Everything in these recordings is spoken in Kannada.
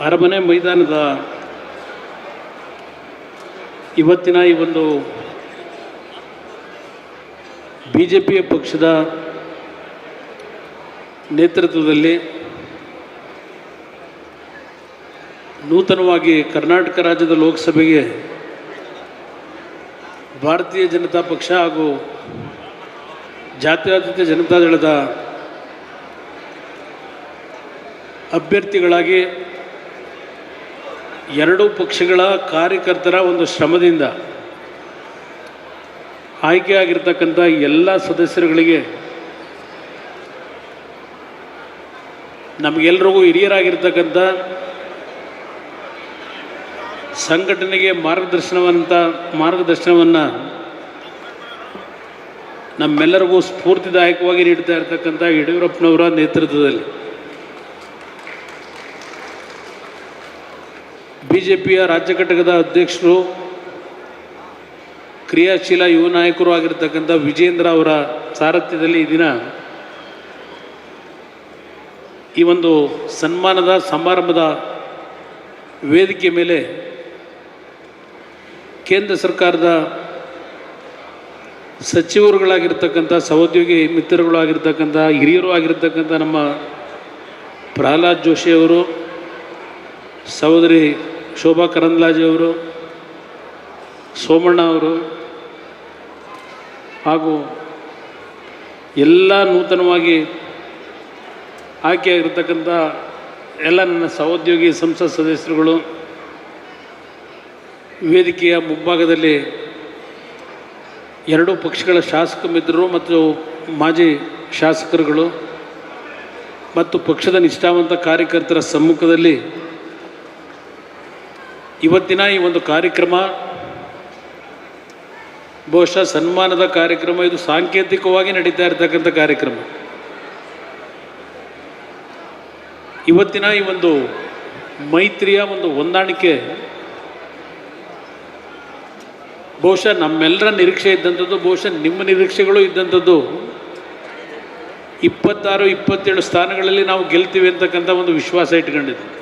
ಅರಮನೆ ಮೈದಾನದ ಇವತ್ತಿನ ಈ ಒಂದು ಬಿ ಜೆ ಪಿಯ ಪಕ್ಷದ ನೇತೃತ್ವದಲ್ಲಿ ನೂತನವಾಗಿ ಕರ್ನಾಟಕ ರಾಜ್ಯದ ಲೋಕಸಭೆಗೆ ಭಾರತೀಯ ಜನತಾ ಪಕ್ಷ ಹಾಗೂ ಜಾತ್ಯತೀತ ಜನತಾದಳದ ಅಭ್ಯರ್ಥಿಗಳಾಗಿ ಎರಡೂ ಪಕ್ಷಗಳ ಕಾರ್ಯಕರ್ತರ ಒಂದು ಶ್ರಮದಿಂದ ಆಯ್ಕೆಯಾಗಿರ್ತಕ್ಕಂಥ ಎಲ್ಲ ಸದಸ್ಯರುಗಳಿಗೆ ನಮಗೆಲ್ರಿಗೂ ಹಿರಿಯರಾಗಿರ್ತಕ್ಕಂಥ ಸಂಘಟನೆಗೆ ಮಾರ್ಗದರ್ಶನವಂತ ಮಾರ್ಗದರ್ಶನವನ್ನು ನಮ್ಮೆಲ್ಲರಿಗೂ ಸ್ಫೂರ್ತಿದಾಯಕವಾಗಿ ನೀಡ್ತಾ ಇರತಕ್ಕಂಥ ಯಡಿಯೂರಪ್ಪನವರ ನೇತೃತ್ವದಲ್ಲಿ. ಬಿ ಜೆ ಪಿಯ ರಾಜ್ಯ ಘಟಕದ ಅಧ್ಯಕ್ಷರು, ಕ್ರಿಯಾಶೀಲ ಯುವ ನಾಯಕರು ಆಗಿರತಕ್ಕಂಥ ವಿಜೇಂದ್ರ ಅವರ ಸಾರಥ್ಯದಲ್ಲಿ ಈ ದಿನ ಈ ಒಂದು ಸನ್ಮಾನದ ಸಮಾರಂಭದ ವೇದಿಕೆ ಮೇಲೆ ಕೇಂದ್ರ ಸರ್ಕಾರದ ಸಚಿವರುಗಳಾಗಿರ್ತಕ್ಕಂಥ, ಸಹೋದ್ಯೋಗಿ ಮಿತ್ರರುಗಳು ಆಗಿರ್ತಕ್ಕಂಥ ಹಿರಿಯರು ಆಗಿರ್ತಕ್ಕಂಥ ನಮ್ಮ ಪ್ರಹ್ಲಾದ್ ಜೋಶಿ ಅವರು, ಸಹೋದರಿ ಶೋಭಾ ಕರಂದ್ಲಾಜೆ ಅವರು, ಸೋಮಣ್ಣ ಅವರು, ಹಾಗೂ ಎಲ್ಲ ನೂತನವಾಗಿ ಆಯ್ಕೆಯಾಗಿರ್ತಕ್ಕಂಥ ಎಲ್ಲ ನನ್ನ ಸಹೋದ್ಯೋಗಿ ಸಂಸತ್ ಸದಸ್ಯರುಗಳು, ವೇದಿಕೆಯ ಮುಂಭಾಗದಲ್ಲಿ ಎರಡೂ ಪಕ್ಷಗಳ ಶಾಸಕ ಮಿತ್ರರು ಮತ್ತು ಮಾಜಿ ಶಾಸಕರುಗಳು ಮತ್ತು ಪಕ್ಷದ ನಿಷ್ಠಾವಂತ ಕಾರ್ಯಕರ್ತರ ಸಮ್ಮುಖದಲ್ಲಿ ಇವತ್ತಿನ ಈ ಒಂದು ಕಾರ್ಯಕ್ರಮ, ಬಹುಶಃ ಸನ್ಮಾನದ ಕಾರ್ಯಕ್ರಮ, ಇದು ಸಾಂಕೇತಿಕವಾಗಿ ನಡೀತಾ ಇರತಕ್ಕಂಥ ಕಾರ್ಯಕ್ರಮ. ಇವತ್ತಿನ ಈ ಒಂದು ಮೈತ್ರಿಯ ಒಂದು ಹೊಂದಾಣಿಕೆ, ಬಹುಶಃ ನಮ್ಮೆಲ್ಲರ ನಿರೀಕ್ಷೆ ಇದ್ದಂಥದ್ದು, ಬಹುಶಃ ನಿಮ್ಮ ನಿರೀಕ್ಷೆಗಳು ಇದ್ದಂಥದ್ದು, ಇಪ್ಪತ್ತಾರು, ಇಪ್ಪತ್ತೇಳು ಸ್ಥಾನಗಳಲ್ಲಿ ನಾವು ಗೆಲ್ತೀವಿ ಅಂತಕ್ಕಂಥ ಒಂದು ವಿಶ್ವಾಸ ಇಟ್ಕೊಂಡಿದ್ದೆ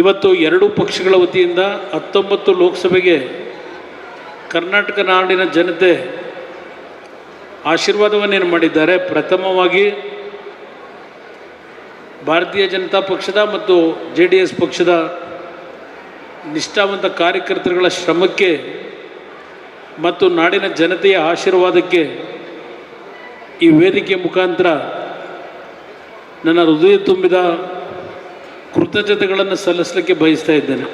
ಇವತ್ತು ಎರಡೂ ಪಕ್ಷಗಳ ವತಿಯಿಂದ ಹತ್ತೊಂಬತ್ತು ಲೋಕಸಭೆಗೆ ಕರ್ನಾಟಕ ನಾಡಿನ ಜನತೆ ಆಶೀರ್ವಾದವನ್ನೇನು ಮಾಡಿದ್ದಾರೆ? ಪ್ರಥಮವಾಗಿ ಭಾರತೀಯ ಜನತಾ ಪಕ್ಷದ ಮತ್ತು ಜೆ ಡಿ ಎಸ್ ಪಕ್ಷದ ನಿಷ್ಠಾವಂತ ಕಾರ್ಯಕರ್ತರುಗಳ ಶ್ರಮಕ್ಕೆ ಮತ್ತು ನಾಡಿನ ಜನತೆಯ ಆಶೀರ್ವಾದಕ್ಕೆ ಈ ವೇದಿಕೆ ಮುಖಾಂತರ ನನ್ನ ಹೃದಯ ತುಂಬಿದ ಕೃತಜ್ಞತೆಗಳನ್ನು ಸಲ್ಲಿಸಲಿಕ್ಕೆ ಬಯಸ್ತಾ ಇದ್ದೇನೆ.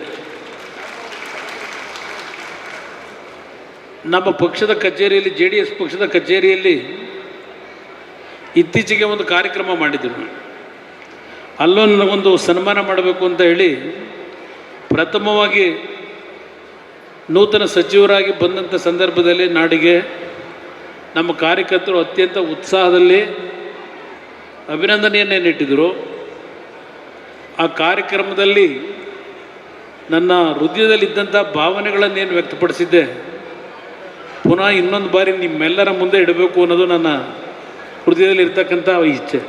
ನಮ್ಮ ಪಕ್ಷದ ಕಚೇರಿಯಲ್ಲಿ, ಜೆ ಡಿ ಎಸ್ ಪಕ್ಷದ ಕಚೇರಿಯಲ್ಲಿ ಇತ್ತೀಚೆಗೆ ಒಂದು ಕಾರ್ಯಕ್ರಮ ಮಾಡಿದ್ದರು ಅಲ್ಲೊಂದು ಒಂದು ಸನ್ಮಾನ ಮಾಡಬೇಕು ಅಂತ ಹೇಳಿ ಪ್ರಥಮವಾಗಿ ನೂತನ ಸಚಿವರಾಗಿ ಬಂದಂಥ ಸಂದರ್ಭದಲ್ಲಿ ನಾಡಿಗೆ ನಮ್ಮ ಕಾರ್ಯಕರ್ತರು ಅತ್ಯಂತ ಉತ್ಸಾಹದಲ್ಲಿ ಅಭಿನಂದನೆಯನ್ನೇನಿಟ್ಟಿದ್ದರು ಆ ಕಾರ್ಯಕ್ರಮದಲ್ಲಿ ನನ್ನ ಹೃದಯದಲ್ಲಿದ್ದಂಥ ಭಾವನೆಗಳನ್ನೇನು ವ್ಯಕ್ತಪಡಿಸಿದ್ದೆ, ಪುನಃ ಇನ್ನೊಂದು ಬಾರಿ ನಿಮ್ಮೆಲ್ಲರ ಮುಂದೆ ಇಡಬೇಕು ಅನ್ನೋದು ನನ್ನ ಹೃದಯದಲ್ಲಿ ಇರ್ತಕ್ಕಂಥ ಇಚ್ಛೆ.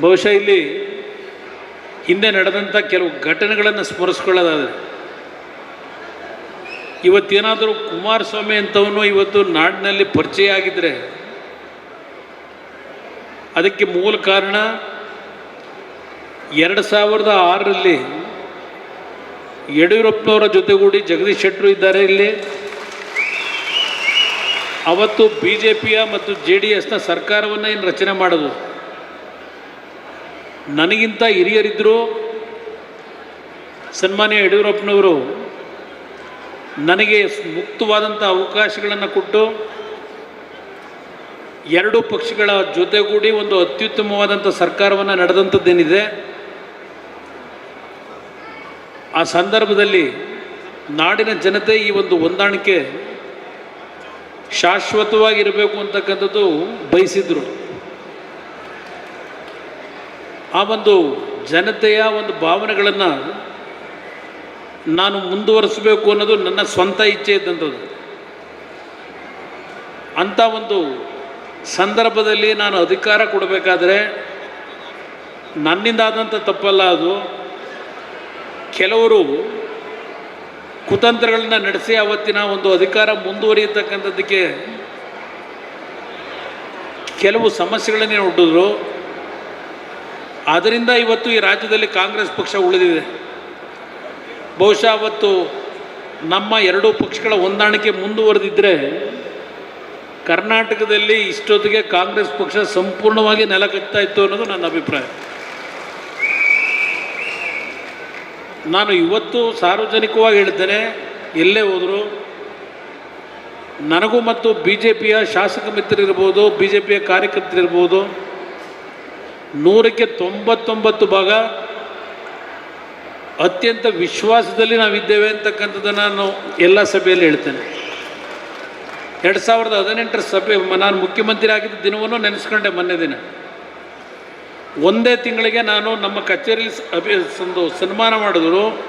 ಬಹುಶಃ ಇಲ್ಲಿ ಹಿಂದೆ ನಡೆದಂಥ ಕೆಲವು ಘಟನೆಗಳನ್ನು ಸ್ಮರಿಸ್ಕೊಳ್ಳೋದಾದರೆ, ಇವತ್ತೇನಾದರೂ ಕುಮಾರಸ್ವಾಮಿ ಅಂತವನು ಇವತ್ತು ನಾಡಿನಲ್ಲಿ ಪರಿಚಯ ಆಗಿದ್ದರೆ ಅದಕ್ಕೆ ಮೂಲ ಕಾರಣ ಎರಡು ಸಾವಿರದ ಆರರಲ್ಲಿ ಯಡಿಯೂರಪ್ಪನವರ ಜೊತೆಗೂಡಿ ಜಗದೀಶ್ ಶೆಟ್ಟರು ಇದ್ದಾರೆ ಇಲ್ಲಿ. ಅವತ್ತು ಬಿ ಜೆ ಪಿಯ ಮತ್ತು ಜೆ ಡಿ ಎಸ್ನ ಸರ್ಕಾರವನ್ನು ಏನು ರಚನೆ ಮಾಡೋದು? ನನಗಿಂತ ಹಿರಿಯರಿದ್ದರು ಸನ್ಮಾನ್ಯ ಯಡಿಯೂರಪ್ಪನವರು ನನಗೆ ಮುಕ್ತವಾದಂಥ ಅವಕಾಶಗಳನ್ನು ಕೊಟ್ಟು ಎರಡೂ ಪಕ್ಷಗಳ ಜೊತೆಗೂಡಿ ಒಂದು ಅತ್ಯುತ್ತಮವಾದಂಥ ಸರ್ಕಾರವನ್ನು ನಡೆದಂಥದ್ದೇನಿದೆ ಆ ಸಂದರ್ಭದಲ್ಲಿ ನಾಡಿನ ಜನತೆ ಈ ಒಂದು ಹೊಂದಾಣಿಕೆ ಶಾಶ್ವತವಾಗಿರಬೇಕು ಅಂತಕ್ಕಂಥದ್ದು ಬಯಸಿದ್ರು. ಆ ಒಂದು ಜನತೆಯ ಒಂದು ಭಾವನೆಗಳನ್ನು ನಾನು ಮುಂದುವರಿಸಬೇಕು ಅನ್ನೋದು ನನ್ನ ಸ್ವಂತ ಇಚ್ಛೆ ಇದ್ದಂಥದ್ದು. ಅಂಥ ಒಂದು ಸಂದರ್ಭದಲ್ಲಿ ನಾನು ಅಧಿಕಾರ ಕೊಡಬೇಕಾದ್ರೆ ನನ್ನಿಂದಾದಂಥ ತಪ್ಪಲ್ಲ ಅದು. ಕೆಲವರು ಕುತಂತ್ರಗಳನ್ನ ನಡೆಸಿ ಅವತ್ತಿನ ಒಂದು ಅಧಿಕಾರ ಮುಂದುವರಿಯತಕ್ಕಂಥದ್ದಕ್ಕೆ ಕೆಲವು ಸಮಸ್ಯೆಗಳನ್ನೇ ಒಡ್ಡಿದ್ರು ಆದ್ದರಿಂದ ಇವತ್ತು ಈ ರಾಜ್ಯದಲ್ಲಿ ಕಾಂಗ್ರೆಸ್ ಪಕ್ಷ ಉಳಿದಿದೆ. ಬಹುಶಃ ಅವತ್ತು ನಮ್ಮ ಎರಡೂ ಪಕ್ಷಗಳ ಹೊಂದಾಣಿಕೆ ಮುಂದುವರೆದಿದ್ದರೆ ಕರ್ನಾಟಕದಲ್ಲಿ ಇಷ್ಟೊತ್ತಿಗೆ ಕಾಂಗ್ರೆಸ್ ಪಕ್ಷ ಸಂಪೂರ್ಣವಾಗಿ ನೆಲಕತ್ತಾ ಇತ್ತು ಅನ್ನೋದು ನನ್ನ ಅಭಿಪ್ರಾಯ. ನಾನು ಇವತ್ತು ಸಾರ್ವಜನಿಕವಾಗಿ ಹೇಳ್ತೇನೆ ಎಲ್ಲೇ ಹೋದರೂ ನನಗೂ ಮತ್ತು ಬಿ ಜೆ ಪಿಯ ಶಾಸಕ ಮಿತ್ರರಿರ್ಬೋದು ಬಿ ಜೆ ಪಿಯ ಕಾರ್ಯಕರ್ತರಿರ್ಬೋದು, ನೂರಕ್ಕೆ ತೊಂಬತ್ತೊಂಬತ್ತು ಭಾಗ ಅತ್ಯಂತ ವಿಶ್ವಾಸದಲ್ಲಿ ನಾವಿದ್ದೇವೆ ಅಂತಕ್ಕಂಥದ್ದನ್ನು ನಾನು ಎಲ್ಲ ಸಭೆಯಲ್ಲಿ ಹೇಳ್ತೇನೆ. ಎರಡು ಸಾವಿರದ ಹದಿನೆಂಟರ ಸಭೆ ನಾನು ಮುಖ್ಯಮಂತ್ರಿ ಆಗಿದ್ದ ದಿನವನ್ನು ನೆನೆಸ್ಕೊಂಡೆ ಮೊನ್ನೆ ದಿನ. ಒಂದೇ ತಿಂಗಳಿಗೆ ನಾನು ನಮ್ಮ ಕಚೇರಿಯಲ್ಲಿ ಸನ್ಮಾನ ಮಾಡಿದ್ರು.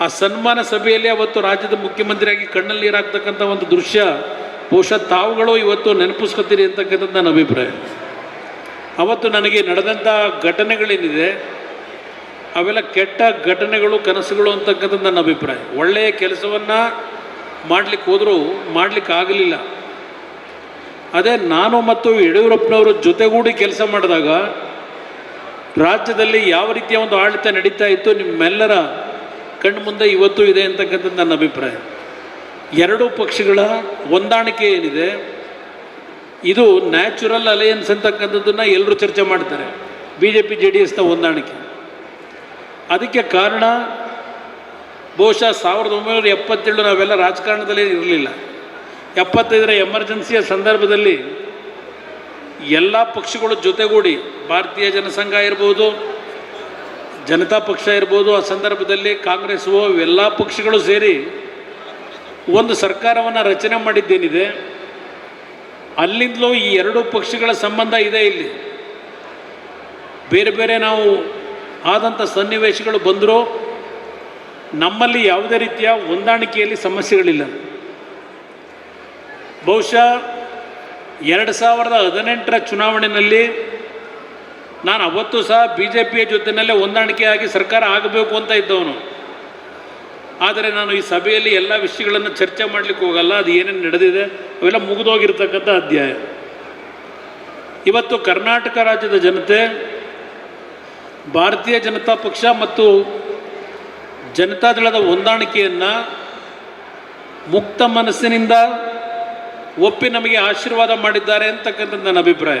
ಆ ಸನ್ಮಾನ ಸಭೆಯಲ್ಲಿ ಅವತ್ತು ರಾಜ್ಯದ ಮುಖ್ಯಮಂತ್ರಿಯಾಗಿ ಕಣ್ಣಲ್ಲಿ ನೀರಾಗ್ತಕ್ಕಂಥ ಒಂದು ದೃಶ್ಯ, ಬಹುಶಃ ತಾವುಗಳು ಇವತ್ತು ನೆನಪಿಸ್ಕೊತೀರಿ ಅಂತಕ್ಕಂಥದ್ದು ನನ್ನ ಅಭಿಪ್ರಾಯ. ಅವತ್ತು ನನಗೆ ನಡೆದಂಥ ಘಟನೆಗಳೇನಿದೆ, ಅವೆಲ್ಲ ಕೆಟ್ಟ ಘಟನೆಗಳು, ಕನಸುಗಳು ಅಂತಕ್ಕಂಥದ್ದು ನನ್ನ ಅಭಿಪ್ರಾಯ. ಒಳ್ಳೆಯ ಕೆಲಸವನ್ನು ಮಾಡಲಿಕ್ಕೆ ಹೋದರೂ ಮಾಡಲಿಕ್ಕೆ ಆಗಲಿಲ್ಲ. ಅದೇ ನಾನು ಮತ್ತು ಯಡಿಯೂರಪ್ಪನವರು ಜೊತೆಗೂಡಿ ಕೆಲಸ ಮಾಡಿದಾಗ ರಾಜ್ಯದಲ್ಲಿ ಯಾವ ರೀತಿಯ ಒಂದು ಆಡಳಿತ ನಡೀತಾ ಇತ್ತು, ನಿಮ್ಮೆಲ್ಲರ ಕಣ್ಣು ಮುಂದೆ ಇವತ್ತು ಇದೆ ಅಂತಕ್ಕಂಥದ್ದು ನನ್ನ ಅಭಿಪ್ರಾಯ. ಎರಡೂ ಪಕ್ಷಗಳ ಹೊಂದಾಣಿಕೆ ಏನಿದೆ, ಇದು ನ್ಯಾಚುರಲ್ ಅಲಯನ್ಸ್ ಅಂತಕ್ಕಂಥದ್ದನ್ನು ಎಲ್ಲರೂ ಚರ್ಚೆ ಮಾಡ್ತಾರೆ B J P J D ಎಸ್ನ ಹೊಂದಾಣಿಕೆ. ಅದಕ್ಕೆ ಕಾರಣ ಬಹುಶಃ ಸಾವಿರದ ಒಂಬೈನೂರ ಎಪ್ಪತ್ತೇಳು ನಾವೆಲ್ಲ ರಾಜಕಾರಣದಲ್ಲೇ ಇರಲಿಲ್ಲ. ಎಪ್ಪತ್ತೈದರ ಎಮರ್ಜೆನ್ಸಿಯ ಸಂದರ್ಭದಲ್ಲಿ ಎಲ್ಲ ಪಕ್ಷಗಳು ಜೊತೆಗೂಡಿ ಭಾರತೀಯ ಜನಸಂಘ ಇರ್ಬೋದು, ಜನತಾ ಪಕ್ಷ ಇರ್ಬೋದು, ಆ ಸಂದರ್ಭದಲ್ಲಿ ಕಾಂಗ್ರೆಸ್ ಎಲ್ಲ ಪಕ್ಷಗಳು ಸೇರಿ ಒಂದು ಸರ್ಕಾರವನ್ನು ರಚನೆ ಮಾಡಿದ್ದೇನಿದೆ. ಅಲ್ಲಿಂದಲೂ ಈ ಎರಡು ಪಕ್ಷಗಳ ಸಂಬಂಧ ಇದೆ ಇಲ್ಲಿ. ಬೇರೆ ಬೇರೆ ನಾವು ಆದಂಥ ಸನ್ನಿವೇಶಗಳು ಬಂದರೂ ನಮ್ಮಲ್ಲಿ ಯಾವುದೇ ರೀತಿಯ ಹೊಂದಾಣಿಕೆಯಲ್ಲಿ ಸಮಸ್ಯೆಗಳಿಲ್ಲ. ಬಹುಶಃ ಎರಡು ಸಾವಿರದ ಹದಿನೆಂಟರ ಚುನಾವಣೆಯಲ್ಲಿ ನಾನು ಅವತ್ತು ಸಹ ಬಿ ಜೆ ಪಿಯ ಜೊತೆಯಲ್ಲೇ ಹೊಂದಾಣಿಕೆಯಾಗಿ ಸರ್ಕಾರ ಆಗಬೇಕು ಅಂತ ಇದ್ದವನು. ಆದರೆ ನಾನು ಈ ಸಭೆಯಲ್ಲಿ ಎಲ್ಲ ವಿಷಯಗಳನ್ನು ಚರ್ಚೆ ಮಾಡಲಿಕ್ಕೆ ಹೋಗಲ್ಲ, ಅದು ಏನೇನು ನಡೆದಿದೆ ಅವೆಲ್ಲ ಮುಗಿದೋಗಿರ್ತಕ್ಕಂಥ ಅಧ್ಯಾಯ. ಇವತ್ತು ಕರ್ನಾಟಕ ರಾಜ್ಯದ ಜನತೆ, ಭಾರತೀಯ ಜನತಾ ಪಕ್ಷ ಮತ್ತು ಜನತಾದಳದ ಹೊಂದಾಣಿಕೆಯನ್ನು ಮುಕ್ತ ಮನಸ್ಸಿನಿಂದ ಒಪ್ಪಿ ನಮಗೆ ಆಶೀರ್ವಾದ ಮಾಡಿದ್ದಾರೆ ಅಂತಕ್ಕಂಥ ನನ್ನ ಅಭಿಪ್ರಾಯ.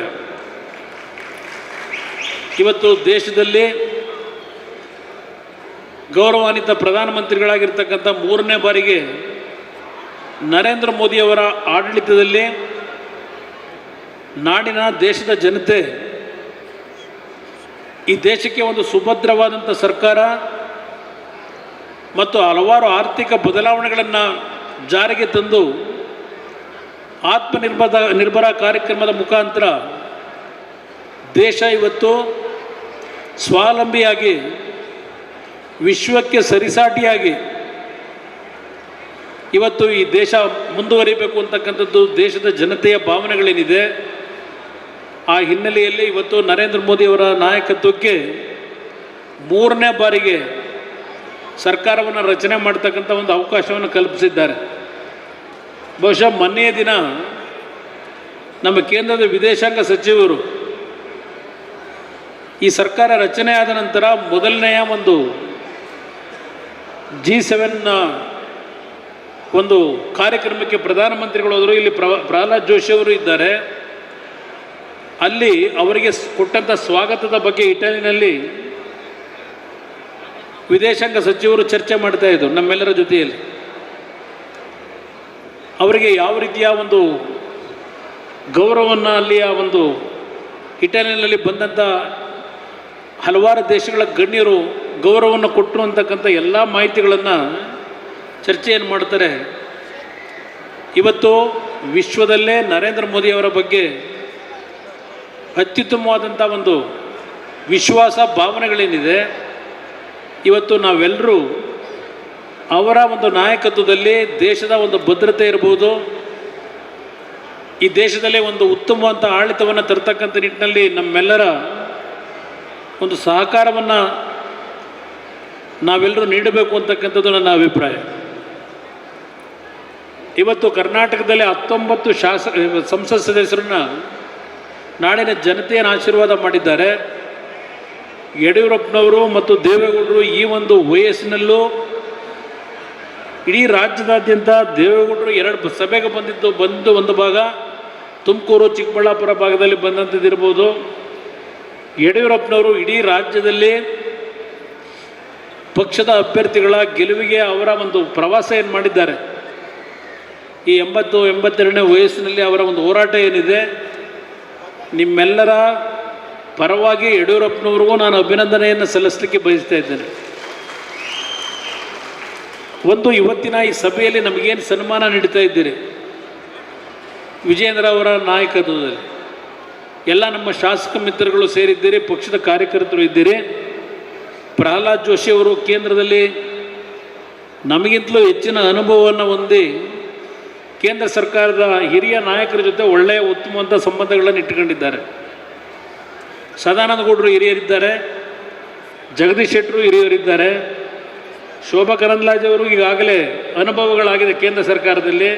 ಇವತ್ತು ದೇಶದಲ್ಲಿ ಗೌರವಾನ್ವಿತ ಪ್ರಧಾನಮಂತ್ರಿಗಳಾಗಿರ್ತಕ್ಕಂಥ ಮೂರನೇ ಬಾರಿಗೆ ನರೇಂದ್ರ ಮೋದಿಯವರ ಆಡಳಿತದಲ್ಲಿ ನಾಡಿನ ದೇಶದ ಜನತೆ ಈ ದೇಶಕ್ಕೆ ಒಂದು ಸುಭದ್ರವಾದಂಥ ಸರ್ಕಾರ ಮತ್ತು ಹಲವಾರು ಆರ್ಥಿಕ ಬದಲಾವಣೆಗಳನ್ನು ಜಾರಿಗೆ ತಂದು ಆತ್ಮನಿರ್ಭರ ನಿರ್ಭರ ಕಾರ್ಯಕ್ರಮದ ಮುಖಾಂತರ ದೇಶ ಇವತ್ತು ಸ್ವಾವಲಂಬಿಯಾಗಿ, ವಿಶ್ವಕ್ಕೆ ಸರಿಸಾಟಿಯಾಗಿ ಇವತ್ತು ಈ ದೇಶ ಮುಂದುವರಿಬೇಕು ಅಂತಕ್ಕಂಥದ್ದು ದೇಶದ ಜನತೆಯ ಭಾವನೆಗಳೇನಿದೆ. ಆ ಹಿನ್ನೆಲೆಯಲ್ಲಿ ಇವತ್ತು ನರೇಂದ್ರ ಮೋದಿಯವರ ನಾಯಕತ್ವಕ್ಕೆ ಮೂರನೇ ಬಾರಿಗೆ ಸರ್ಕಾರವನ್ನು ರಚನೆ ಮಾಡ್ತಕ್ಕಂಥ ಒಂದು ಅವಕಾಶವನ್ನು ಕಲ್ಪಿಸಿದ್ದಾರೆ. ಬಹುಶಃ ಮೊನ್ನೆಯ ದಿನ ನಮ್ಮ ಕೇಂದ್ರದ ವಿದೇಶಾಂಗ ಸಚಿವರು ಈ ಸರ್ಕಾರ ರಚನೆ ಆದ ನಂತರ ಮೊದಲನೆಯ ಒಂದು ಜಿ ಸೆವೆನ್ನ ಒಂದು ಕಾರ್ಯಕ್ರಮಕ್ಕೆ ಪ್ರಧಾನಮಂತ್ರಿಗಳು ಹೋದರು. ಇಲ್ಲಿ ಪ್ರ ಪ್ರಹ್ಲಾದ್ ಜೋಶಿ ಅವರು ಇದ್ದಾರೆ. ಅಲ್ಲಿ ಅವರಿಗೆ ಕೊಟ್ಟಂಥ ಸ್ವಾಗತದ ಬಗ್ಗೆ ಇಟಲಿನಲ್ಲಿ ವಿದೇಶಾಂಗ ಸಚಿವರು ಚರ್ಚೆ ಮಾಡ್ತಾ ಇದ್ದರು ನಮ್ಮೆಲ್ಲರ ಜೊತೆಯಲ್ಲಿ. ಅವರಿಗೆ ಯಾವ ರೀತಿಯ ಒಂದು ಗೌರವವನ್ನು ಅಲ್ಲಿಯ ಒಂದು ಇಟಲಿನಲ್ಲಿ ಬಂದಂಥ ಹಲವಾರು ದೇಶಗಳ ಗಣ್ಯರು ಗೌರವವನ್ನು ಕೊಟ್ಟರು ಅಂತಕ್ಕಂಥ ಎಲ್ಲ ಮಾಹಿತಿಗಳನ್ನು ಚರ್ಚೆಯನ್ನು ಮಾಡ್ತಾರೆ ಇವತ್ತು ವಿಶ್ವದಲ್ಲೇ ನರೇಂದ್ರ ಮೋದಿಯವರ ಬಗ್ಗೆ ಅತ್ಯುತ್ತಮವಾದಂಥ ಒಂದು ವಿಶ್ವಾಸ ಭಾವನೆಗಳೇನಿದೆ. ಇವತ್ತು ನಾವೆಲ್ಲರೂ ಅವರ ಒಂದು ನಾಯಕತ್ವದಲ್ಲಿ ದೇಶದ ಒಂದು ಭದ್ರತೆ ಇರ್ಬೋದು. ಈ ದೇಶದಲ್ಲಿ ಒಂದು ಉತ್ತಮವಾದ ಆಡಳಿತವನ್ನು ತರ್ತಕ್ಕಂಥ ನಿಟ್ಟಿನಲ್ಲಿ ನಮ್ಮೆಲ್ಲರ ಒಂದು ಸಹಕಾರವನ್ನು ನಾವೆಲ್ಲರೂ ನೀಡಬೇಕು ಅಂತಕ್ಕಂಥದ್ದು ನನ್ನ ಅಭಿಪ್ರಾಯ. ಇವತ್ತು ಕರ್ನಾಟಕದಲ್ಲಿ ಹತ್ತೊಂಬತ್ತು ಶಾಸ, ಸಂಸತ್ ಸದಸ್ಯರನ್ನ ನಾಡಿನ ಜನತೆಯನ್ನು ಆಶೀರ್ವಾದ ಮಾಡಿದ್ದಾರೆ. ಯಡಿಯೂರಪ್ಪನವರು ಮತ್ತು ದೇವೇಗೌಡರು ಈ ಒಂದು ವಯಸ್ಸಿನಲ್ಲೂ ಇಡೀ ರಾಜ್ಯದಾದ್ಯಂತ ದೇವೇಗೌಡರು ಎರಡು ಸಭೆಗೆ ಬಂದಿದ್ದು, ಬಂದು ಒಂದು ಭಾಗ ತುಮಕೂರು, ಚಿಕ್ಕಬಳ್ಳಾಪುರ ಭಾಗದಲ್ಲಿ ಬಂದಂಥದ್ದಿರ್ಬೋದು ಯಡಿಯೂರಪ್ಪನವರು ಇಡೀ ರಾಜ್ಯದಲ್ಲಿ ಪಕ್ಷದ ಅಭ್ಯರ್ಥಿಗಳ ಗೆಲುವಿಗೆ ಅವರ ಒಂದು ಪ್ರವಾಸ ಏನು ಮಾಡಿದ್ದಾರೆ. ಈ ಎಂಬತ್ತು, ಎಂಬತ್ತೆರಡನೇ ವಯಸ್ಸಿನಲ್ಲಿ ಅವರ ಒಂದು ಹೋರಾಟ ಏನಿದೆ, ನಿಮ್ಮೆಲ್ಲರ ಪರವಾಗಿ ಯಡಿಯೂರಪ್ಪನವ್ರಿಗೂ ನಾನು ಅಭಿನಂದನೆಯನ್ನು ಸಲ್ಲಿಸಲಿಕ್ಕೆ ಬಯಸ್ತಾ ಇದ್ದೇನೆ. ಒಂದು ಇವತ್ತಿನ ಈ ಸಭೆಯಲ್ಲಿ ನಮಗೇನು ಸನ್ಮಾನ ನೀಡ್ತಾ ಇದ್ದೀರಿ? ವಿಜೇಂದ್ರ ಅವರ ನಾಯಕತ್ವದಲ್ಲಿ. ಎಲ್ಲ ನಮ್ಮ ಶಾಸಕ ಮಿತ್ರಗಳು ಸೇರಿದ್ದೀರಿ, ಪಕ್ಷದ ಕಾರ್ಯಕರ್ತರು ಇದ್ದೀರಿ. ಪ್ರಹ್ಲಾದ್ ಜೋಶಿ ಅವರು ಕೇಂದ್ರದಲ್ಲಿ ನಮಗಿಂತಲೂ ಹೆಚ್ಚಿನ ಅನುಭವವನ್ನು ಹೊಂದಿ ಕೇಂದ್ರ ಸರ್ಕಾರದ ಹಿರಿಯ ನಾಯಕರ ಜೊತೆ ಒಳ್ಳೆಯ ಉತ್ತಮವಾದ ಸಂಬಂಧಗಳನ್ನು ಇಟ್ಟುಕೊಂಡಿದ್ದಾರೆ. ಸದಾನಂದ ಗೌಡರು ಹಿರಿಯರಿದ್ದಾರೆ, ಜಗದೀಶ್ ಶೆಟ್ಟರು ಹಿರಿಯರಿದ್ದಾರೆ. ಶೋಭಾ ಕರಂದ್ಲಾಜೆ ಅವರು ಈಗಾಗಲೇ ಅನುಭವಗಳಾಗಿದೆ ಕೇಂದ್ರ ಸರ್ಕಾರದಲ್ಲಿ.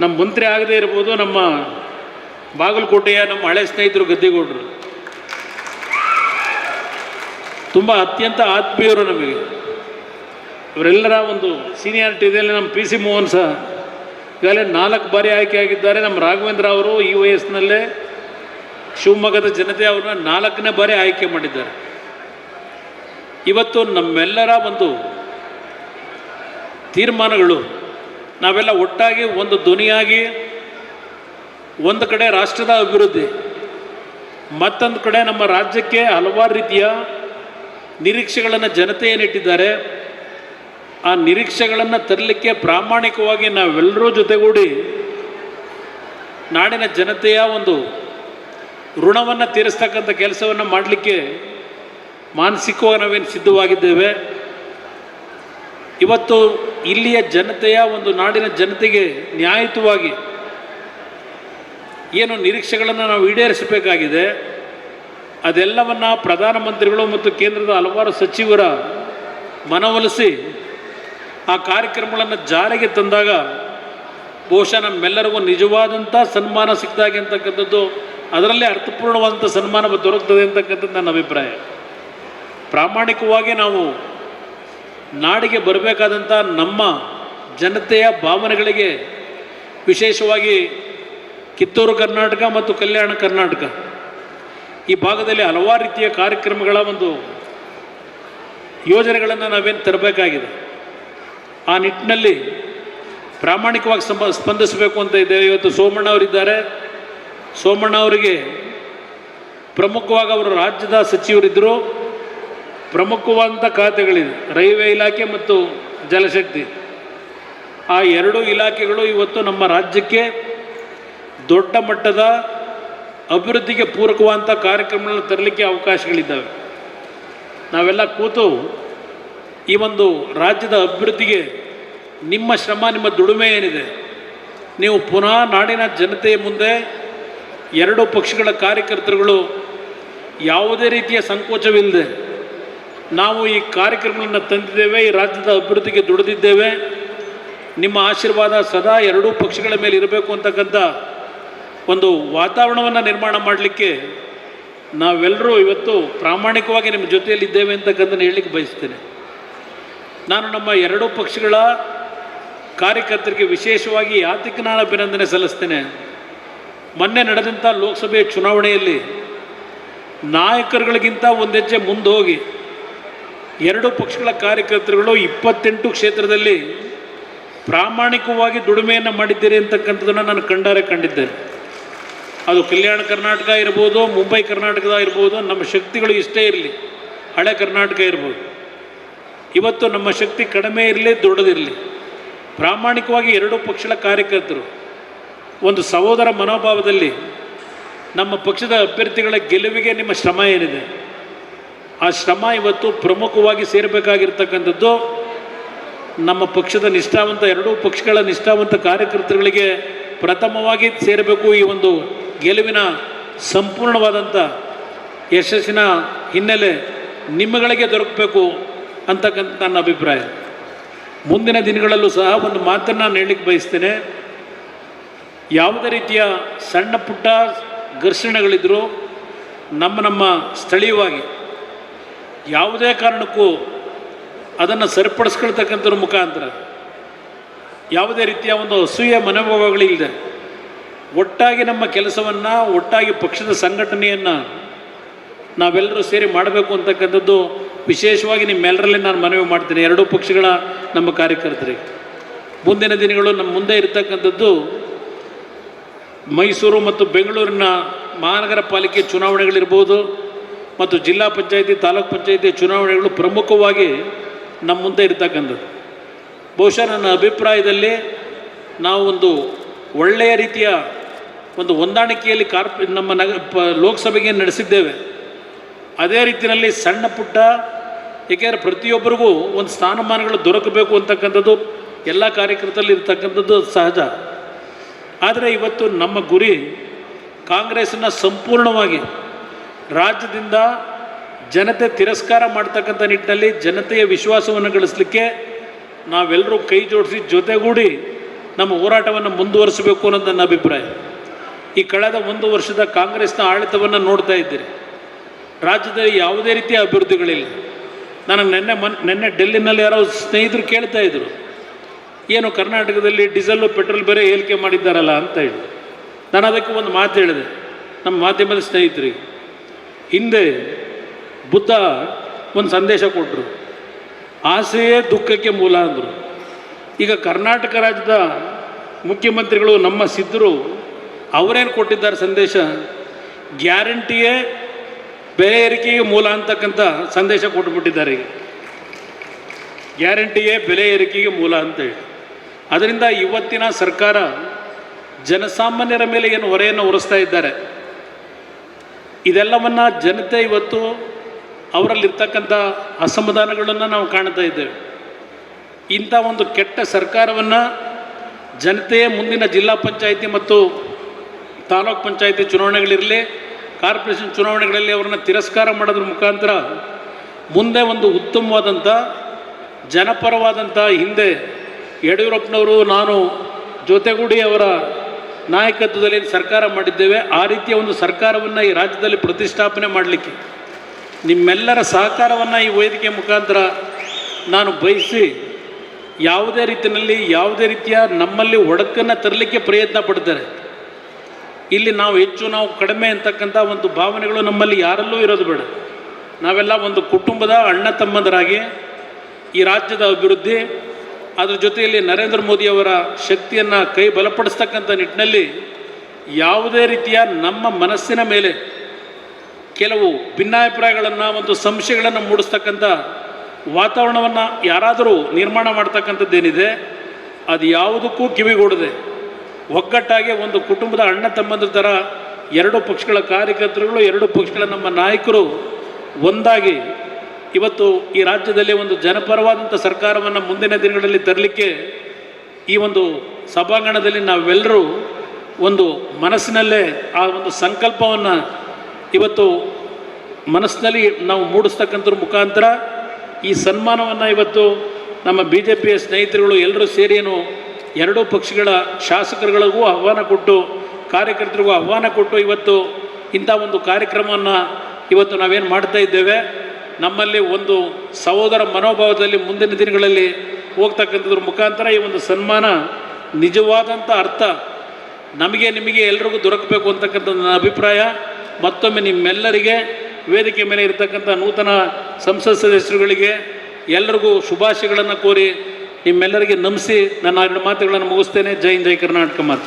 ನಮ್ಮ ಮಂತ್ರಿ ಆಗದೇ ಇರ್ಬೋದು, ನಮ್ಮ ಬಾಗಲಕೋಟೆಯ ನಮ್ಮ ಹಳೆ ಸ್ನೇಹಿತರು ಗದ್ದಿಗೌಡರು. ತುಂಬ ಅತ್ಯಂತ ಆತ್ಮೀಯರು ನಮಗೆ. ಇವರೆಲ್ಲರ ಒಂದು ಸೀನಿಯಾರಿಟಿ ಇದೆಯಲ್ಲಿ ನಮ್ಮ ಪಿ ಸಿ ಮೋಹನ್ ಸಹ ಈಗಾಗಲೇ ನಾಲ್ಕು ಬಾರಿ ಆಯ್ಕೆ ಆಗಿದ್ದಾರೆ. ನಮ್ಮ ರಾಘವೇಂದ್ರ ಅವರು ಈ ವಯಸ್ಸಿನಲ್ಲೇ ಶಿವಮೊಗ್ಗದ ಜನತೆ ಅವ್ರನ್ನ ನಾಲ್ಕನೇ ಬಾರಿ ಆಯ್ಕೆ ಮಾಡಿದ್ದಾರೆ. ಇವತ್ತು ನಮ್ಮೆಲ್ಲರ ಒಂದು ತೀರ್ಮಾನಗಳು ನಾವೆಲ್ಲ ಒಟ್ಟಾಗಿ ಒಂದು ಧ್ವನಿಯಾಗಿ ಒಂದು ಕಡೆ ರಾಷ್ಟ್ರದ ಅಭಿವೃದ್ಧಿ, ಮತ್ತೊಂದು ಕಡೆ ನಮ್ಮ ರಾಜ್ಯಕ್ಕೆ ಹಲವಾರು ರೀತಿಯ ನಿರೀಕ್ಷೆಗಳನ್ನು ಜನತೆ ಏನಿಟ್ಟಿದ್ದಾರೆ ಆ ನಿರೀಕ್ಷೆಗಳನ್ನು ತರಲಿಕ್ಕೆ ಪ್ರಾಮಾಣಿಕವಾಗಿ ನಾವೆಲ್ಲರೂ ಜೊತೆಗೂಡಿ ನಾಡಿನ ಜನತೆಯ ಒಂದು ಋಣವನ್ನು ತೀರಿಸ್ತಕ್ಕಂಥ ಕೆಲಸವನ್ನು ಮಾಡಲಿಕ್ಕೆ ಮಾನಸಿಕವಾಗಿ ನಾವೇನು ಸಿದ್ಧವಾಗಿದ್ದೇವೆ. ಇವತ್ತು ಇಲ್ಲಿಯ ಜನತೆಯ ಒಂದು ನಾಡಿನ ಜನತೆಗೆ ನ್ಯಾಯಯುತವಾಗಿ ಏನು ನಿರೀಕ್ಷೆಗಳನ್ನು ನಾವು ಈಡೇರಿಸಬೇಕಾಗಿದೆ, ಅದೆಲ್ಲವನ್ನು ಪ್ರಧಾನಮಂತ್ರಿಗಳು ಮತ್ತು ಕೇಂದ್ರದ ಹಲವಾರು ಸಚಿವರ ಮನವೊಲಿಸಿ ಆ ಕಾರ್ಯಕ್ರಮಗಳನ್ನು ಜಾರಿಗೆ ತಂದಾಗ ಬಹುಶಃ ನಮ್ಮೆಲ್ಲರಿಗೂ ನಿಜವಾದಂಥ ಸನ್ಮಾನ ಸಿಕ್ತಾಗೆ ಅಂತಕ್ಕಂಥದ್ದು, ಅದರಲ್ಲೇ ಅರ್ಥಪೂರ್ಣವಾದಂಥ ಸನ್ಮಾನ ದೊರಕ್ತದೆ ಅಂತಕ್ಕಂಥದ್ದು ನನ್ನ ಅಭಿಪ್ರಾಯ. ಪ್ರಾಮಾಣಿಕವಾಗಿ ನಾವು ನಾಡಿಗೆ ಬರಬೇಕಾದಂಥ ನಮ್ಮ ಜನತೆಯ ಭಾವನೆಗಳಿಗೆ ವಿಶೇಷವಾಗಿ ಕಿತ್ತೂರು ಕರ್ನಾಟಕ ಮತ್ತು ಕಲ್ಯಾಣ ಕರ್ನಾಟಕ ಈ ಭಾಗದಲ್ಲಿ ಹಲವಾರು ರೀತಿಯ ಕಾರ್ಯಕ್ರಮಗಳ ಒಂದು ಯೋಜನೆಗಳನ್ನು ನಾವೇನು ತರಬೇಕಾಗಿದೆ. ಆ ನಿಟ್ಟಿನಲ್ಲಿ ಪ್ರಾಮಾಣಿಕವಾಗಿ ಸಂಬ, ಸ್ಪಂದಿಸಬೇಕು ಅಂತ ಇದ್ದೇವೆ. ಇವತ್ತು ಸೋಮಣ್ಣ ಅವರಿದ್ದಾರೆ. ಸೋಮಣ್ಣ ಅವರಿಗೆ ಪ್ರಮುಖವಾಗಿ ಅವರು ರಾಜ್ಯದ ಸಚಿವರಿದ್ದರು ಪ್ರಮುಖವಾದಂಥ ಖಾತೆಗಳಿದೆ. ರೈಲ್ವೆ ಇಲಾಖೆ ಮತ್ತು ಜಲಶಕ್ತಿ. ಆ ಎರಡೂ ಇಲಾಖೆಗಳು ಇವತ್ತು ನಮ್ಮ ರಾಜ್ಯಕ್ಕೆ ದೊಡ್ಡ ಮಟ್ಟದ ಅಭಿವೃದ್ಧಿಗೆ ಪೂರಕವಾದಂಥ ಕಾರ್ಯಕ್ರಮಗಳನ್ನು ತರಲಿಕ್ಕೆ ಅವಕಾಶಗಳಿದ್ದಾವೆ. ನಾವೆಲ್ಲ ಕೂತು ಈ ಒಂದು ರಾಜ್ಯದ ಅಭಿವೃದ್ಧಿಗೆ ನಿಮ್ಮ ಶ್ರಮ, ನಿಮ್ಮ ದುಡಿಮೆ ಏನಿದೆ, ನೀವು ಪುನಃ ನಾಡಿನ ಜನತೆಯ ಮುಂದೆ ಎರಡು ಪಕ್ಷಗಳ ಕಾರ್ಯಕರ್ತರುಗಳು ಯಾವುದೇ ರೀತಿಯ ಸಂಕೋಚವಿಲ್ಲದೆ ನಾವು ಈ ಕಾರ್ಯಕ್ರಮಗಳನ್ನು ತಂದಿದ್ದೇವೆ, ಈ ರಾಜ್ಯದ ಅಭಿವೃದ್ಧಿಗೆ ದುಡಿದಿದ್ದೇವೆ. ನಿಮ್ಮ ಆಶೀರ್ವಾದ ಸದಾ ಎರಡೂ ಪಕ್ಷಗಳ ಮೇಲೆ ಇರಬೇಕು ಅಂತಕ್ಕಂಥ ಒಂದು ವಾತಾವರಣವನ್ನು ನಿರ್ಮಾಣ ಮಾಡಲಿಕ್ಕೆ ನಾವೆಲ್ಲರೂ ಇವತ್ತು ಪ್ರಾಮಾಣಿಕವಾಗಿ ನಿಮ್ಮ ಜೊತೆಯಲ್ಲಿದ್ದೇವೆ ಅಂತಕ್ಕಂಥ ಹೇಳಲಿಕ್ಕೆ ಬಯಸ್ತೇನೆ. ನಾನು ನಮ್ಮ ಎರಡೂ ಪಕ್ಷಗಳ ಕಾರ್ಯಕರ್ತರಿಗೆ ವಿಶೇಷವಾಗಿ ಆತಿಕ ನಾನು ಅಭಿನಂದನೆ ಸಲ್ಲಿಸ್ತೇನೆ. ಮೊನ್ನೆ ನಡೆದಂಥ ಲೋಕಸಭೆ ಚುನಾವಣೆಯಲ್ಲಿ ನಾಯಕರುಗಳಿಗಿಂತ ಒಂದು ಹೆಜ್ಜೆ ಮುಂದೆ ಹೋಗಿ ಎರಡು ಪಕ್ಷಗಳ ಕಾರ್ಯಕರ್ತರುಗಳು ಇಪ್ಪತ್ತೆಂಟು ಕ್ಷೇತ್ರದಲ್ಲಿ ಪ್ರಾಮಾಣಿಕವಾಗಿ ದುಡಿಮೆಯನ್ನು ಮಾಡಿದ್ದೀರಿ ಅಂತಕ್ಕಂಥದ್ದನ್ನು ನಾನು ಕಂಡಾರೆ ಕಂಡಿದ್ದೇನೆ. ಅದು ಕಲ್ಯಾಣ ಕರ್ನಾಟಕ ಇರ್ಬೋದು, ಮುಂಬೈ ಕರ್ನಾಟಕದ ಇರ್ಬೋದು, ನಮ್ಮ ಶಕ್ತಿಗಳು ಇಷ್ಟೇ ಇರಲಿ, ಹಳೆ ಕರ್ನಾಟಕ ಇರ್ಬೋದು. ಇವತ್ತು ನಮ್ಮ ಶಕ್ತಿ ಕಡಿಮೆ ಇರಲಿ, ದೊಡ್ಡದಿರಲಿ. ಪ್ರಾಮಾಣಿಕವಾಗಿ ಎರಡೂ ಪಕ್ಷಗಳ ಕಾರ್ಯಕರ್ತರು, ಒಂದು ಸಹೋದರ ಮನೋಭಾವದಲ್ಲಿ ನಮ್ಮ ಪಕ್ಷದ ಅಭ್ಯರ್ಥಿಗಳ ಗೆಲುವಿಗೆ ನಿಮ್ಮ ಶ್ರಮ ಏನಿದೆ? ಆ ಶ್ರಮ ಇವತ್ತು ಪ್ರಮುಖವಾಗಿ ಸೇರಬೇಕಾಗಿರ್ತಕ್ಕಂಥದ್ದು ನಮ್ಮ ಪಕ್ಷದ ನಿಷ್ಠಾವಂತ, ಎರಡೂ ಪಕ್ಷಗಳ ನಿಷ್ಠಾವಂತ ಕಾರ್ಯಕರ್ತರುಗಳಿಗೆ ಪ್ರಥಮವಾಗಿ ಸೇರಬೇಕು ಈ ಒಂದು ಗೆಲುವಿನ ಸಂಪೂರ್ಣವಾದಂಥ ಯಶಸ್ಸಿನ ಹಿನ್ನೆಲೆ ನಿಮ್ಮಗಳಿಗೆ ದೊರಕಬೇಕು ಅಂತಕ್ಕಂಥ ನನ್ನ ಅಭಿಪ್ರಾಯ. ಮುಂದಿನ ದಿನಗಳಲ್ಲೂ ಸಹ ಒಂದು ಮಾತನ್ನು ನಾನು ಹೇಳಲಿಕ್ಕೆ ಬಯಸ್ತೇನೆ. ಯಾವುದೇ ರೀತಿಯ ಸಣ್ಣ ಪುಟ್ಟ ಘರ್ಷಣೆಗಳಿದ್ದರೂ ನಮ್ಮ ನಮ್ಮ ಸ್ಥಳೀಯವಾಗಿ ಯಾವುದೇ ಕಾರಣಕ್ಕೂ ಅದನ್ನು ಸರಿಪಡಿಸ್ಕೊಳ್ತಕ್ಕಂಥದ್ರ ಮುಖಾಂತರ ಯಾವುದೇ ರೀತಿಯ ಒಂದು ಅಸೂಯ ಮನೋಭಾವಗಳಿಲ್ಲದೆ ಒಟ್ಟಾಗಿ ನಮ್ಮ ಕೆಲಸವನ್ನು, ಒಟ್ಟಾಗಿ ಪಕ್ಷದ ಸಂಘಟನೆಯನ್ನು ನಾವೆಲ್ಲರೂ ಸೇರಿ ಮಾಡಬೇಕು ಅಂತಕ್ಕಂಥದ್ದು ವಿಶೇಷವಾಗಿ ನಿಮ್ಮೆಲ್ಲರಲ್ಲಿ ನಾನು ಮನವಿ ಮಾಡ್ತೀನಿ. ಎರಡೂ ಪಕ್ಷಗಳ ನಮ್ಮ ಕಾರ್ಯಕರ್ತರಿಗೆ. ಮುಂದಿನ ದಿನಗಳು ನಮ್ಮ ಮುಂದೆ ಇರತಕ್ಕಂಥದ್ದು ಮೈಸೂರು ಮತ್ತು ಬೆಂಗಳೂರಿನ ಮಹಾನಗರ ಪಾಲಿಕೆ ಚುನಾವಣೆಗಳಿರ್ಬೋದು ಮತ್ತು ಜಿಲ್ಲಾ ಪಂಚಾಯಿತಿ, ತಾಲೂಕ್ ಪಂಚಾಯಿತಿ ಚುನಾವಣೆಗಳು ಪ್ರಮುಖವಾಗಿ ನಮ್ಮ ಮುಂದೆ ಇರತಕ್ಕಂಥದ್ದು. ಬಹುಶಃ ನನ್ನ ಅಭಿಪ್ರಾಯದಲ್ಲಿ ನಾವು ಒಂದು ಒಳ್ಳೆಯ ರೀತಿಯ ಒಂದು ಹೊಂದಾಣಿಕೆಯಲ್ಲಿ ಕಾರ್ಪ, ನಮ್ಮ ನಗ, ಪ, ಲೋಕಸಭೆಗೆ ನಡೆಸಿದ್ದೇವೆ. ಅದೇ ರೀತಿಯಲ್ಲಿ ಸಣ್ಣ ಪುಟ್ಟ, ಏಕೆಂದರೆ ಪ್ರತಿಯೊಬ್ಬರಿಗೂ ಒಂದು ಸ್ಥಾನಮಾನಗಳು ದೊರಕಬೇಕು ಅಂತಕ್ಕಂಥದ್ದು ಎಲ್ಲ ಕಾರ್ಯಕರ್ತರಲ್ಲಿ ಇರ್ತಕ್ಕಂಥದ್ದು ಸಹಜ. ಆದರೆ ಇವತ್ತು ನಮ್ಮ ಗುರಿ ಕಾಂಗ್ರೆಸ್ನ ಸಂಪೂರ್ಣವಾಗಿ ರಾಜ್ಯದಿಂದ ಜನತೆ ತಿರಸ್ಕಾರ ಮಾಡ್ತಕ್ಕಂಥ ನಿಟ್ಟಿನಲ್ಲಿ ಜನತೆಯ ವಿಶ್ವಾಸವನ್ನು ಗಳಿಸಲಿಕ್ಕೆ ನಾವೆಲ್ಲರೂ ಕೈ ಜೋಡಿಸಿ ಜೊತೆಗೂಡಿ ನಮ್ಮ ಹೋರಾಟವನ್ನು ಮುಂದುವರಿಸಬೇಕು ಅನ್ನೋದು ನನ್ನ ಅಭಿಪ್ರಾಯ. ಈ ಕಳೆದ ಒಂದು ವರ್ಷದ ಕಾಂಗ್ರೆಸ್ನ ಆಡಳಿತವನ್ನು ನೋಡ್ತಾ ಇದ್ದೀರಿ. ರಾಜ್ಯದಲ್ಲಿ ಯಾವುದೇ ರೀತಿಯ ಅಭಿವೃದ್ಧಿಗಳಿಲ್ಲ. ನನಗೆ ನಿನ್ನೆ ಮನ್, ನಿನ್ನೆ ಡೆಲ್ಲಿನಲ್ಲಿ ಯಾರೋ ಸ್ನೇಹಿತರು ಕೇಳ್ತಾ ಇದ್ರು, ಏನು ಕರ್ನಾಟಕದಲ್ಲಿ ಡೀಸೆಲ್ಲು, ಪೆಟ್ರೋಲ್ ಬೇರೆ ಏರಿಕೆ ಮಾಡಿದ್ದಾರಲ್ಲ? ಅಂತ ಹೇಳಿ. ನಾನು ಅದಕ್ಕೆ ಒಂದು ಮಾತು ಹೇಳಿದೆ. ನಮ್ಮ ಮಾಧ್ಯಮದ ಸ್ನೇಹಿತರಿಗೆ. ಹಿಂದೆ ಬುದ್ಧ ಒಂದು ಸಂದೇಶ ಕೊಟ್ಟರು ಆಸೆಯೇ ದುಃಖಕ್ಕೆ ಮೂಲ ಅಂದರು. ಈಗ ಕರ್ನಾಟಕ ರಾಜ್ಯದ ಮುಖ್ಯಮಂತ್ರಿಗಳು ನಮ್ಮ ಸಿದ್ಧರು, ಅವರೇನು ಕೊಟ್ಟಿದ್ದಾರೆ ಸಂದೇಶ? ಗ್ಯಾರಂಟಿಯೇ ಬೆಲೆ ಏರಿಕೆಗೆ ಮೂಲ ಅಂತಕ್ಕಂಥ ಸಂದೇಶ ಕೊಟ್ಬಿಟ್ಟಿದ್ದಾರೆ ಈಗ. ಗ್ಯಾರಂಟಿಯೇ ಬೆಲೆ ಏರಿಕೆಗೆ ಮೂಲ ಅಂತೇಳಿ. ಅದರಿಂದ ಇವತ್ತಿನ ಸರ್ಕಾರ ಜನಸಾಮಾನ್ಯರ ಮೇಲೆ ಏನು ಹೊರೆಯನ್ನು ಹೊರಿಸ್ತಾ ಇದ್ದಾರೆ? ಇದೆಲ್ಲವನ್ನು ಜನತೆ ಇವತ್ತು ಅವರಲ್ಲಿರ್ತಕ್ಕಂಥ ಅಸಮಾಧಾನಗಳನ್ನು ನಾವು ಕಾಣ್ತಾ ಇದ್ದೇವೆ. ಇಂಥ ಒಂದು ಕೆಟ್ಟ ಸರ್ಕಾರವನ್ನು ಜನತೆಯೇ ಮುಂದಿನ ಜಿಲ್ಲಾ ಪಂಚಾಯಿತಿ ಮತ್ತು ತಾಲೂಕ್ ಪಂಚಾಯಿತಿ ಚುನಾವಣೆಗಳಿರಲಿ, ಕಾರ್ಪೊರೇಷನ್ ಚುನಾವಣೆಗಳಲ್ಲಿ ಅವರನ್ನು ತಿರಸ್ಕಾರ ಮಾಡೋದ್ರ ಮುಖಾಂತರ ಮುಂದೆ ಒಂದು ಉತ್ತಮವಾದಂಥ, ಜನಪರವಾದಂಥ ಹಿಂದೆ ಯಡಿಯೂರಪ್ಪನವರು, ನಾನು ಜೊತೆಗೂಡಿ ಅವರ ನಾಯಕತ್ವದಲ್ಲಿ ಸರ್ಕಾರ ಮಾಡಿದ್ದೇವೆ, ಆ ರೀತಿಯ ಒಂದು ಸರ್ಕಾರವನ್ನು ಈ ರಾಜ್ಯದಲ್ಲಿ ಪ್ರತಿಷ್ಠಾಪನೆ ಮಾಡಲಿಕ್ಕೆ. ನಿಮ್ಮೆಲ್ಲರ ಸಹಕಾರವನ್ನು ಈ ವೇದಿಕೆ ಮುಖಾಂತರ ನಾನು ಬಯಸಿ, ಯಾವುದೇ ರೀತಿಯಲ್ಲಿ ಯಾವುದೇ ರೀತಿಯ ನಮ್ಮಲ್ಲಿ ಒಡಕನ್ನು ತರಲಿಕ್ಕೆ ಪ್ರಯತ್ನ ಪಡ್ತಾರೆ. ಇಲ್ಲಿ ನಾವು ಹೆಚ್ಚು ನಾವು ಕಡಿಮೆ ಅಂತಕ್ಕಂಥ ಒಂದು ಭಾವನೆಗಳು ನಮ್ಮಲ್ಲಿ ಯಾರಲ್ಲೂ ಇರೋದು ಬೇಡ. ನಾವೆಲ್ಲ ಒಂದು ಕುಟುಂಬದ ಅಣ್ಣ ತಮ್ಮಂದರಾಗಿ ಈ ರಾಜ್ಯದ ಅಭಿವೃದ್ಧಿ ಅದ್ರ ಜೊತೆಯಲ್ಲಿ ನರೇಂದ್ರ ಮೋದಿಯವರ ಶಕ್ತಿಯನ್ನು ಕೈ ಬಲಪಡಿಸ್ತಕ್ಕಂಥ ನಿಟ್ಟಿನಲ್ಲಿ ಯಾವುದೇ ರೀತಿಯ ನಮ್ಮ ಮನಸ್ಸಿನ ಮೇಲೆ ಕೆಲವು ಭಿನ್ನಾಭಿಪ್ರಾಯಗಳನ್ನು, ಒಂದು ಸಂಶಯಗಳನ್ನು ಮೂಡಿಸ್ತಕ್ಕಂಥ ವಾತಾವರಣವನ್ನು ಯಾರಾದರೂ ನಿರ್ಮಾಣ ಮಾಡ್ತಕ್ಕಂಥದ್ದೇನಿದೆ, ಅದು ಯಾವುದಕ್ಕೂ ಕಿವಿಗೂಡದೆ ಒಗ್ಗಟ್ಟಾಗಿ ಒಂದು ಕುಟುಂಬದ ಅಣ್ಣ ತಮ್ಮಂದ್ರ ಥರ ಎರಡು ಪಕ್ಷಗಳ ಕಾರ್ಯಕರ್ತರುಗಳು, ಎರಡು ಪಕ್ಷಗಳ ನಮ್ಮ ನಾಯಕರು ಒಂದಾಗಿ ಇವತ್ತು ಈ ರಾಜ್ಯದಲ್ಲಿ ಒಂದು ಜನಪರವಾದಂಥ ಸರ್ಕಾರವನ್ನು ಮುಂದಿನ ದಿನಗಳಲ್ಲಿ ತರಲಿಕ್ಕೆ ಈ ಒಂದು ಸಭಾಂಗಣದಲ್ಲಿ ನಾವೆಲ್ಲರೂ ಒಂದು ಮನಸ್ಸಿನಲ್ಲೇ ಆ ಒಂದು ಸಂಕಲ್ಪವನ್ನು ಇವತ್ತು ಮನಸ್ಸಿನಲ್ಲಿ ನಾವು ಮೂಡಿಸ್ತಕ್ಕಂಥದ್ರ ಮುಖಾಂತರ ಈ ಸನ್ಮಾನವನ್ನು ಇವತ್ತು ನಮ್ಮ ಬಿ ಜೆ ಪಿಯ ಸ್ನೇಹಿತರುಗಳು ಎಲ್ಲರೂ ಸೇರಿ ಏನು ಎರಡೂ ಪಕ್ಷಗಳ ಶಾಸಕರುಗಳಿಗೂ ಆಹ್ವಾನ ಕೊಟ್ಟು, ಕಾರ್ಯಕರ್ತರಿಗೂ ಆಹ್ವಾನ ಕೊಟ್ಟು ಇವತ್ತು ಇಂಥ ಒಂದು ಕಾರ್ಯಕ್ರಮವನ್ನು ಇವತ್ತು ನಾವೇನು ಮಾಡ್ತಾ ಇದ್ದೇವೆ. ನಮ್ಮಲ್ಲಿ ಒಂದು ಸಹೋದರ ಮನೋಭಾವದಲ್ಲಿ ಮುಂದಿನ ದಿನಗಳಲ್ಲಿ ಹೋಗ್ತಕ್ಕಂಥದ್ರ ಮುಖಾಂತರ ಈ ಒಂದು ಸನ್ಮಾನ ನಿಜವಾದಂಥ ಅರ್ಥ ನಮಗೆ ನಿಮಗೆ ಎಲ್ರಿಗೂ ದೊರಕಬೇಕು ಅಂತಕ್ಕಂಥ ನನ್ನ ಅಭಿಪ್ರಾಯ. ಮತ್ತೊಮ್ಮೆ ನಿಮ್ಮೆಲ್ಲರಿಗೆ ವೇದಿಕೆ ಮೇಲೆ ಇರತಕ್ಕಂಥ ನೂತನ ಸಂಸತ್ ಸದಸ್ಯರುಗಳಿಗೆ ಎಲ್ಲರಿಗೂ ಶುಭಾಶಯಗಳನ್ನು ಕೋರಿ ನಿಮ್ಮೆಲ್ಲರಿಗೆ ನಮಿಸಿ ನನ್ನ ಎರಡು ಮಾತುಗಳನ್ನು ಮುಗಿಸ್ತೇನೆ. ಜೈ ಜೈ ಕರ್ನಾಟಕ ಮಾತು.